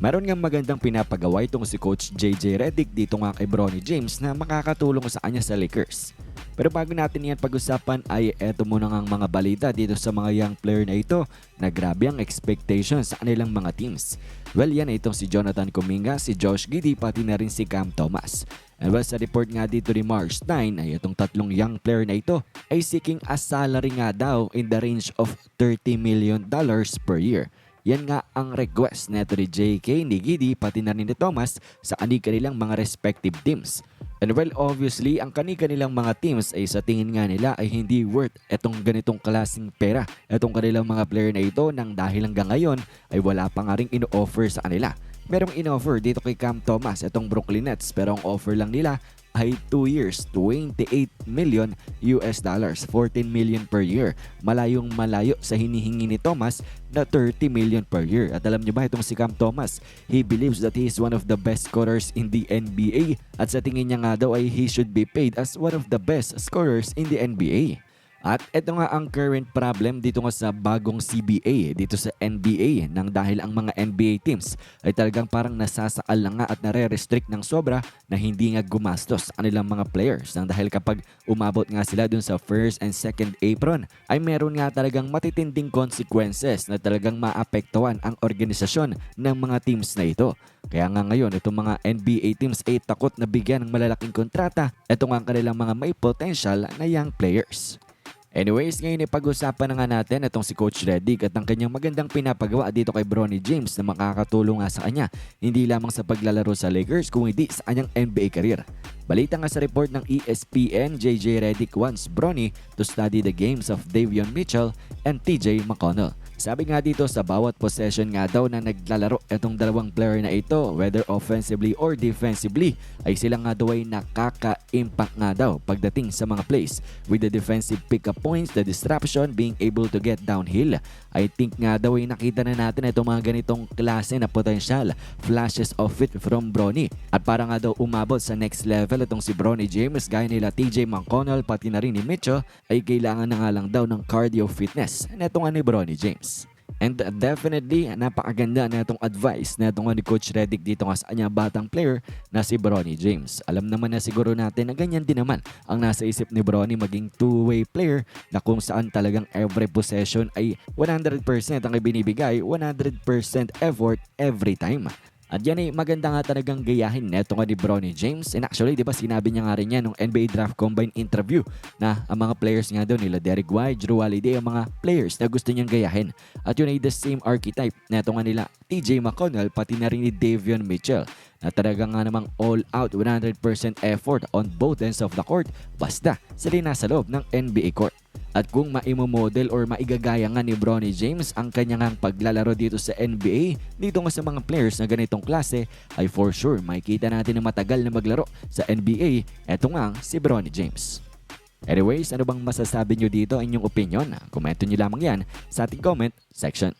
Meron nga magandang pinapagawa itong si Coach JJ Redick dito nga kay Bronny James na makakatulong sa kanya sa Lakers. Pero bago natin yan pag-usapan ay eto muna nga mga balita dito sa mga young player na ito na grabe ang expectations sa kanilang mga teams. Well yan itong si Jonathan Kuminga, si Josh Giddy pati na rin si Cam Thomas. And well sa report nga dito ni March 9 ay itong tatlong young player na ito ay seeking a salary nga daw in the range of 30 million dollars per year. Yan nga ang request neto ni JK, ni Giddy, pati na rin ni Thomas sa kanilang mga respective teams. And well, obviously, ang kanilang mga teams ay sa tingin nga nila ay hindi worth etong ganitong klaseng pera. Etong kanilang mga player na ito nang dahil hanggang ngayon ay wala pa nga rin ino-offer sa kanila. Merong in-offer dito kay Cam Thomas, itong Brooklyn Nets, pero ang offer lang nila ay 2 years, 28 million US dollars, 14 million per year. Malayong malayo sa hinihingi ni Thomas na 30 million per year. At alam niyo ba itong si Cam Thomas, he believes that he is one of the best scorers in the NBA at sa tingin niya nga daw ay he should be paid as one of the best scorers in the NBA. At ito nga ang current problem dito nga sa bagong CBA, dito sa NBA, nang dahil ang mga NBA teams ay talagang parang nasasakal lang nga at nare-restrict ng sobra na hindi nga gumastos ang kanilang mga players. Nang dahil kapag umabot nga sila dun sa first and second apron, ay meron nga talagang matitinding consequences na talagang maapektuhan ang organisasyon ng mga teams na ito. Kaya nga ngayon, itong mga NBA teams ay takot na bigyan ng malalaking kontrata. Ito nga ang kanilang mga may potential na young players. Anyways, ngayon ay pag-usapan na nga natin itong si Coach Redick at ang kanyang magandang pinapagawa dito kay Bronny James na makakatulong nga sa kanya hindi lamang sa paglalaro sa Lakers kung hindi sa kanyang NBA career. Balita nga sa report ng ESPN, JJ Redick wants Bronny to study the games of Davion Mitchell and TJ McConnell. Sabi nga dito sa bawat possession nga daw na naglalaro itong dalawang player na ito, whether offensively or defensively, ay sila nga daw ay nakaka-impact nga daw pagdating sa mga plays. With the defensive pick-up points, the disruption, being able to get downhill. I think nga daw ay nakita na natin itong mga ganitong klase na potential, flashes of it from Bronny. At para nga daw umabot sa next level itong si Bronny James, gaya nila TJ McConnell pati na rin ni Mitchell, ay kailangan na nga lang daw ng cardio fitness. Neto nga ni Bronny James. And definitely, napakaganda na itong advice na itong ni Coach Redick dito nga sa kanya batang player na si Bronny James. Alam naman na siguro natin na ganyan din naman ang nasa isip ni Bronny maging two-way player na kung saan talagang every possession ay 100% ang ibinibigay, 100% effort every time. At yan ay maganda nga talagang gayahin neto nga ni Bronny James. And actually, di ba sinabi niya nga rin yan nung NBA Draft Combine interview na ang mga players nga daw nila Derek White, Drew Holiday, ang mga players na gusto niyang gayahin. At yun ay the same archetype neto nga nila TJ McConnell pati na rin ni Davion Mitchell na talaga nga namang all out 100% effort on both ends of the court basta sila nasa loob ng NBA court. At kung maimomodel or maigagaya nga ni Bronny James ang kanyang paglalaro dito sa NBA, dito nga sa mga players na ganitong klase, ay for sure makikita natin na matagal na maglaro sa NBA, eto nga si Bronny James. Anyways, ano bang masasabi nyo dito? Inyong opinion? Komento nyo lamang yan sa ating comment section.